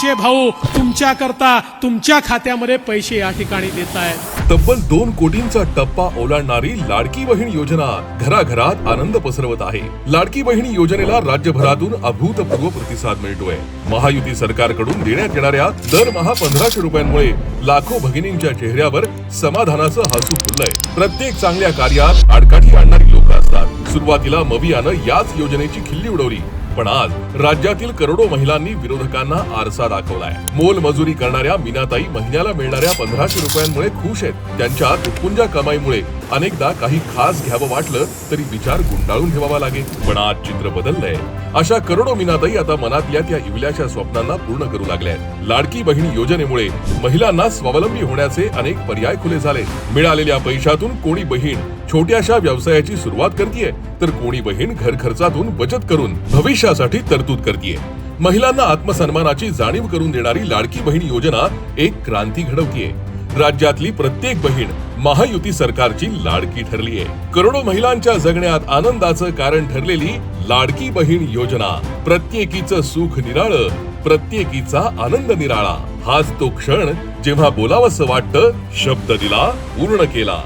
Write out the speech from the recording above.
तुमचे भाऊ तुमच्या करता तुमच्या खात्यामध्ये पैसे या ठिकाणी देत आहेत तब्बल दोन कोटींचा टप्पा ओलांडणारी लाडकी बहीण योजना घराघरात आनंद पसरवत आहे. लाडकी बहीण योजनेला राज्यभरातून अभूतपूर्व प्रतिसाद मिळतोय. महायुती सरकारकडून देण्यात येणाऱ्या दरमहा पंधराशे रुपयांमुळे लाखो भगिनींच्या चेहऱ्यावर समाधानाचं हसू फुललंय. प्रत्येक चांगल्या कार्यात आडकाठी आणणारी लोक असतात. सुरुवातीला मवियानं याच योजनेची खिल्ली उडवली. पण आज राज्यातील करोडो महिलांनी विरोधकांना आरसा दाखवलाय. मोल मजुरी करणाऱ्या मीनाताई महिन्याला मिळणाऱ्या पंधराशे रुपयांमुळे खुश आहेत. त्यांच्या तुटपुंजा कमाईमुळे अनेकदा काही खास घ्यावं वाटलं तरी विचार गुंडाळून ठेवावा लागे. पण आज चित्र बदललंय. अशा करोडो मीनाताई आता मनातल्या त्या इवल्याच्या स्वप्नांना पूर्ण करू लागल्या लाडकी बहीण योजनेमुळे महिलांना स्वावलंबी होण्याचे अनेक पर्याय खुले झाले. मिळालेल्या पैशातून कोणी बहीण छोट्याशा व्यवसायाची सुरुवात करतीये तर कोणी बहीण घर खर्चातून बचत करून भविष्यासाठी तरतूद करतीये. महिलांना आत्मसन्मानाची जाणीव करून देणारी लाडकी बहीण योजना एक क्रांती घडवतीये. राज्यातली प्रत्येक बहीण महायुती सरकारची लाडकी ठरली आहे. करोडो महिलांच्या जगण्यात आनंदाचं कारण ठरलेली लाडकी बहीण योजना. प्रत्येकीचं सुख निराळ प्रत्येकीचा आनंद निराळा. हाच तो क्षण जेव्हा बोलावंसं वाटतं शब्द दिला पूर्ण केला.